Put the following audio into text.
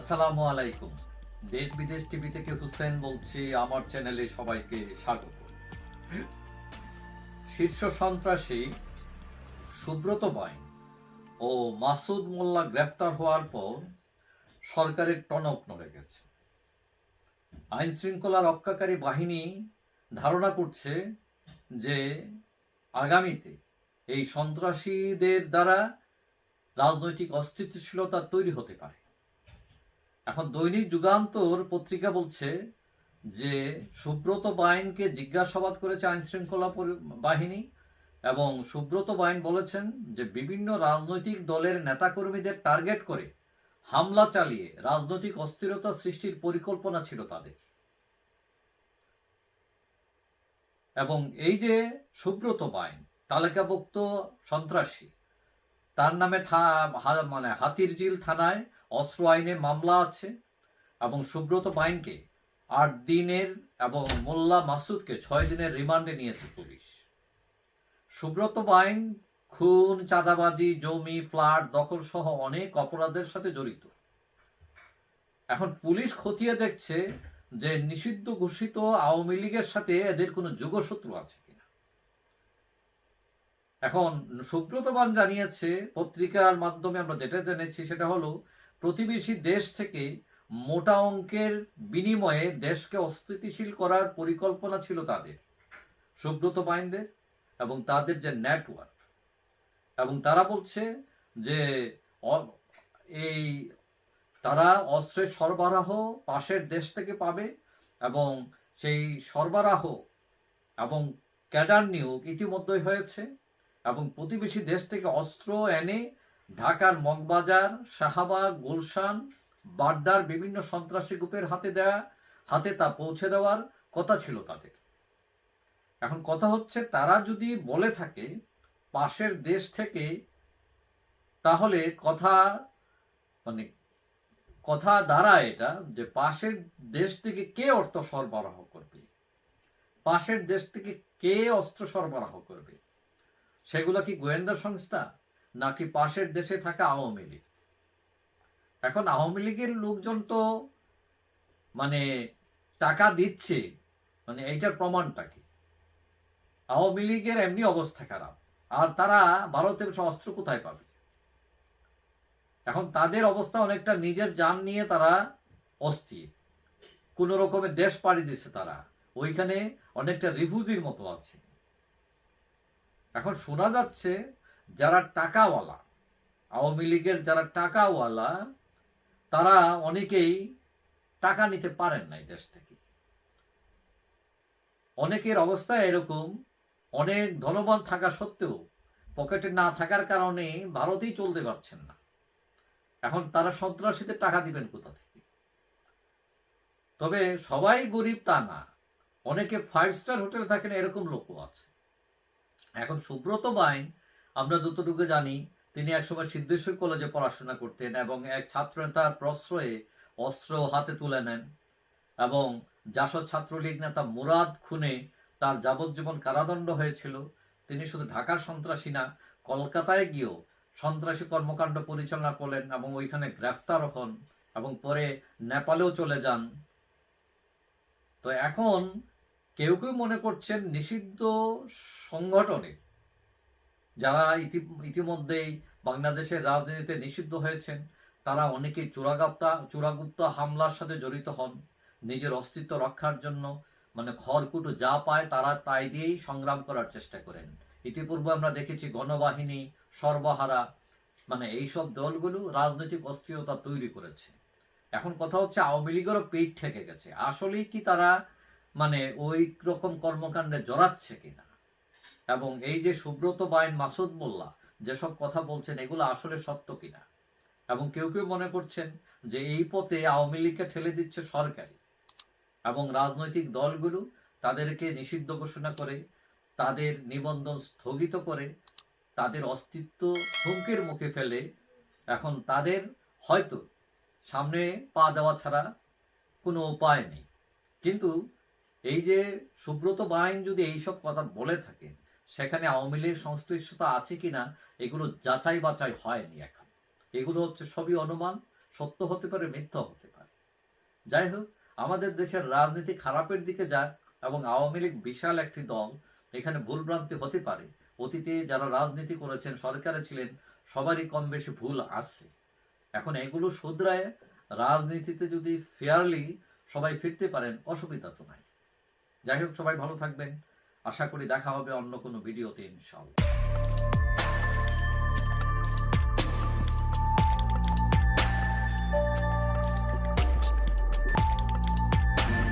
আসসালামু আলাইকুম। দেশ বিদেশ টিভি থেকে হুসেন বলছি, আমার চ্যানেলে সবাইকে স্বাগত। শীর্ষ সন্ত্রাসী সুব্রত বাইন ও মাসুদ মোল্লা গ্রেফতার হওয়ার পর সরকারের টনক নড়ে গেছে। আইন শৃঙ্খলা রক্ষাকারী বাহিনী ধারণা করছে যে আগামীতে এই সন্ত্রাসীদের দ্বারা রাজনৈতিক অস্থিতিশীলতা তৈরি হতে পারে। এখন দৈনিক যুগান্তর পত্রিকা বলছে যে সুব্রত বাইনকে জিজ্ঞাসাবাদ করেছে আইন শৃঙ্খলা বাহিনী এবং সুব্রত বাইন বলেছেন যে বিভিন্ন রাজনৈতিক দলের নেতাকর্মীদের টার্গেট করে হামলা চালিয়ে রাজনৈতিক অস্থিরতা সৃষ্টির পরিকল্পনা ছিল তাদের। এবং এই যে সুব্রত বাইন তালিকাভুক্ত সন্ত্রাসী, তার নামে মানে হাতিরঝিল থানায় অস্ত্র আইনে মামলা আছে এবং সুব্রত বাইনকে আট দিনের এবং মোল্লা মাসুদকে ছয় দিনের রিমান্ডে নিয়েছে পুলিশ। সুব্রত বাইন, খুন, চাঁদাবাজি, জমি, ফ্ল্যাট দখল সহ অনেক অপরাধের সাথে জড়িত। এখন পুলিশ খতিয়ে দেখছে যে নিষিদ্ধ ঘোষিত আওয়ামী লীগের সাথে এদের কোনো যোগসূত্র আছে কিনা। এখন সুব্রত বান জানিয়েছে, পত্রিকার মাধ্যমে আমরা যেটা জেনেছি সেটা হলো প্রতিবেশী দেশ থেকে মোটা অঙ্কের বিনিময়ে দেশকে অস্থিতিশীল করার পরিকল্পনা ছিল তাদের। সুব্রত বাইনদের এবং তাদের যে নেটওয়ার্ক এবং তারা বলছে যে এই তারা অস্ত্রের সরবরাহ পাশের দেশ থেকে পাবে এবং সেই সরবরাহ এবং ক্যাডার নিয়োগ ইতিমধ্যেই হয়েছে এবং প্রতিবেশী দেশ থেকে অস্ত্র এনে ঢাকার মগবাজার শাহাবাগ গুলশান, বাড্ডার বিভিন্ন সন্ত্রাসী গ্রুপের হাতে দেয়া, হাতে তা পৌঁছে দেওয়ার কথা ছিল তাদের। এখন কথা হচ্ছে, তারা যদি বলে থাকে, পাশের দেশ থেকে, তাহলে কথা মানে কথা দাঁড়ায় এটা যে পাশের দেশ থেকে কে অর্থ সরবরাহ করবে? পাশের দেশ থেকে কে অস্ত্র সরবরাহ করবে? সেগুলো কি গোয়েন্দা সংস্থা? নাকি পাশের দেশে থাকা আওয়ামী লীগ? এখন আওয়ামী লীগের লোকজন তো মানে টাকা দিচ্ছে মানে এইটার প্রমাণটা কি? আওয়ামী লীগের এমনি অবস্থা খারাপ। আর তারা ভারতের অস্ত্র কোথায় পাবে? এখন তাদের অবস্থা অনেকটা নিজের যান নিয়ে তারা অস্থির। কোন রকমের দেশ পাড়ি দিচ্ছে তারা। ওইখানে অনেকটা রিফিউজির মতো আছে। এখন শোনা যাচ্ছে যারা টাকাওয়ালা, আওয়ামী লীগের যারা টাকাওয়ালা, তারা অনেকেই টাকা নিতে পারেন না এই দেশ থেকে। অনেকের অবস্থা এরকম, অনেক ধনবান থাকা সত্ত্বেও পকেটে না থাকার কারণে ভারতেই চলতে পারছেন না। এখন তারা সন্ত্রাসীদের টাকা দিবেন কোথা থেকে? তবে সবাই গরিব তা না, অনেকে ফাইভ স্টার হোটেলে থাকেন এরকম লোকও আছে। এখন সুব্রত বাইন আমরা যতটুকু জানি, তিনি একসময় সিদ্ধেশ্বর কলেজে পড়াশোনা করতেন এবং এক ছাত্র নেতার প্রশ্রয়ে অস্ত্র হাতে তুলে নেন এবং জাসদ ছাত্রলীগ নেতা মুরাদ খুনে তার যাবজ্জীবন কারাদণ্ড হয়েছিল। তিনি শুধু ঢাকার সন্ত্রাসী না, কলকাতায় গিয়েও সন্ত্রাসী কর্মকাণ্ড পরিচালনা করলেন এবং ওইখানে গ্রেফতার হন এবং পরে নেপালেও চলে যান। তো এখন কেউ কেউ মনে করছেন নিষিদ্ধ সংগঠনে যারা ইতিমধ্যেই বাংলাদেশের রাজনীতিতে নিষিদ্ধ হয়েছেন, তারা অনেকেই চোরাগাপ্তা চোরাগুপ্ত হামলার সাথে জড়িত হন। নিজের অস্তিত্ব রক্ষার জন্য মানে খড়কুটো যা পায় তারা তাই দিয়েই সংগ্রাম করার চেষ্টা করেন। ইতিপূর্বে আমরা দেখেছি গণবাহিনী, সর্বহারা মানে এইসব দলগুলো রাজনৈতিক অস্থিরতা তৈরি করেছে। এখন কথা হচ্ছে আওয়ামী লীগেরও পেট ঠেকে গেছে। আসলেই কি তারা মানে ওই রকম কর্মকাণ্ডে জড়াচ্ছে কিনা? এবং এই যে সুব্রত বাইন মাসুদ মোল্লা, যেসব কথা বলছেন, এগুলো আসলে সত্য কিনা? এবং কেউ কেউ মনে করছেন যে এই পথে আওয়ামী লীগকে ঠেলে দিচ্ছে সরকারি এবং রাজনৈতিক দলগুলো তাদেরকে নিষিদ্ধ ঘোষণা করে, তাদের নিবন্ধন স্থগিত করে, তাদের অস্তিত্ব হুমকির মুখে ফেলে, এখন তাদের হয়তো সামনে পা দেওয়া ছাড়া কোনো উপায় নেই। কিন্তু এই যে সুব্রত বাইন যদি এইসব কথা বলে থাকে সেখানে আওয়ামী লীগের সংশ্লিষ্টতা আছে কিনা, এগুলো যাচাই বাছাই হয়নি এখন। এগুলো হচ্ছে সবই অনুমান, সত্য হতে পারে, মিথ্যা হতে পারে। যাই হোক, আমাদের দেশের রাজনীতি খারাপের দিকে যাক এবং আওয়ামী লীগ বিশাল একটি দল, এখানে ভুলভ্রান্তি হতে পারে। অতীতে যারা রাজনীতি করেছেন, সরকারে ছিলেন, সবারই কম বেশি ভুল আছে। এখন এগুলো শুধরায় রাজনীতিতে যদি ফেয়ারলি সবাই ফিরতে পারেন, অসুবিধা তো নাই। যাই হোক, সবাই ভালো থাকবেন। আশা করি দেখা হবে অন্য কোনো ভিডিওতে ইনশাল্লাহ